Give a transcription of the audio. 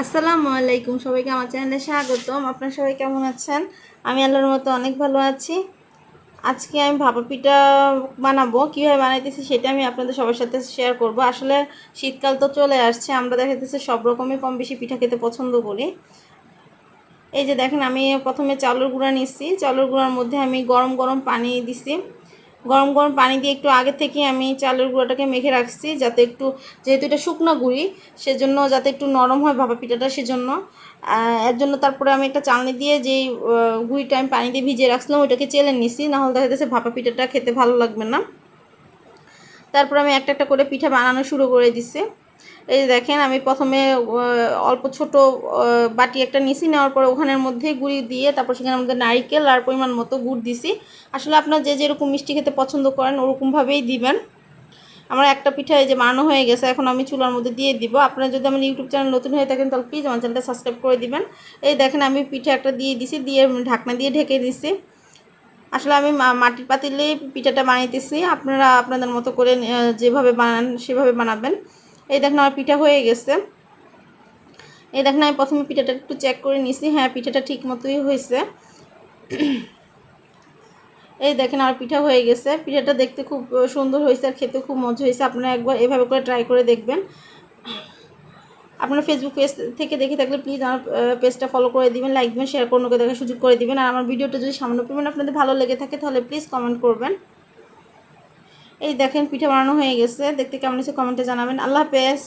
আসসালামু আলাইকুম, সবাইকে আমার চ্যানেলে স্বাগতম। আপনারা সবাই কেমন আছেন? আমি আল্লাহর মতো অনেক ভালো আছি। আজকে আমি ভাপা পিঠা বানাবো। কীভাবে বানাইতেছি সেটা আমি আপনাদের সবার সাথে শেয়ার করব। আসলে শীতকাল তো চলে আসছে, আমরা দেখা যাচ্ছে সব রকমই কম বেশি পিঠা খেতে পছন্দ করি। এই যে দেখেন, আমি প্রথমে চাউলের গুঁড়া নিচ্ছি। চাউলের গুঁড়ার মধ্যে আমি গরম গরম পানি দিছি। গরম গরম পানি দিয়ে একটু আগে থেকে আমি চালের গুঁড়াটাকে মেখে রাখছি, যাতে একটু, যেহেতু এটা শুকনো গুঁড়ি, সেজন্য যাতে একটু নরম হয় ভাপা পিঠাটা সেজন্য। এর জন্য তারপরে আমি একটা চালনি দিয়ে যেই গুঁড়িটা আমি পানি দিয়ে ভিজিয়ে রাখছিলাম, ওইটাকে চেলে নিছি, নাহলে দেখা যাচ্ছে ভাপা পিঠাটা খেতে ভালো লাগবে না। তারপর আমি একটা একটা করে পিঠা বানানো শুরু করে দিছি। এই দেখেন, আমি প্রথমে অল্প ছোট বাটি একটা নিছি, নেওয়ার পরে ওখানের মধ্যে গুড়ি দিয়ে তারপর সেখানের মধ্যে নারিকেল আর পরিমাণ মতো গুড় দিছি। আসলে আপনার যে যেরকম মিষ্টি খেতে পছন্দ করেন, ওরকমভাবেই দিবেন। আমার একটা পিঠা এই যে বানানো হয়ে গেছে, এখন আমি চুলার মধ্যে দিয়ে দিব। আপনারা যদি আমার ইউটিউব চ্যানেল নতুন হয়ে থাকেন, তাহলে প্লিজ আমার চ্যানেলটা সাবস্ক্রাইব করে দিবেন। এই দেখেন, আমি পিঠা একটা দিয়ে দিছি, দিয়ে ঢাকনা দিয়ে ঢেকে দিছি। আসলে আমি মাটির পাতিলে পিঠাটা বানাইতেছি। আপনারা আপনাদের মতো করে যেভাবে বানান, সেভাবে বানাবেন। এই দেখেন আমার পিঠা হয়ে গেছে। এই দেখেন আমি প্রথমে পিঠাটা একটু চেক করে নিছি। হ্যাঁ পিঠাটা ঠিক মতোই হয়েছে। এই দেখেন আমার পিঠা হয়ে গেছে। পিঠাটা দেখতে খুব সুন্দর হয়েছে আর খেতে খুব মজা হয়েছে। আপনারা একবার এভাবে করে ট্রাই করে দেখবেন। আপনার ফেসবুক পেজ থেকে দেখে থাকলে প্লিজ আমার পেজটা ফলো করে দিবেন লাইক দিবেন শেয়ার করে ওকে দেখার সুযোগ করে দিবেন। আর আমার ভিডিওটা যদি সামান্য পরিমাণ আপনাদের ভালো লেগে থাকে, তাহলে প্লিজ কমেন্ট করবেন। এই দেখেন পিঠা বানানো হয়ে গেছে। দেখতে কেমন হয়েছে কমেন্টে জানাবেন। আল্লাহ হাফেজ।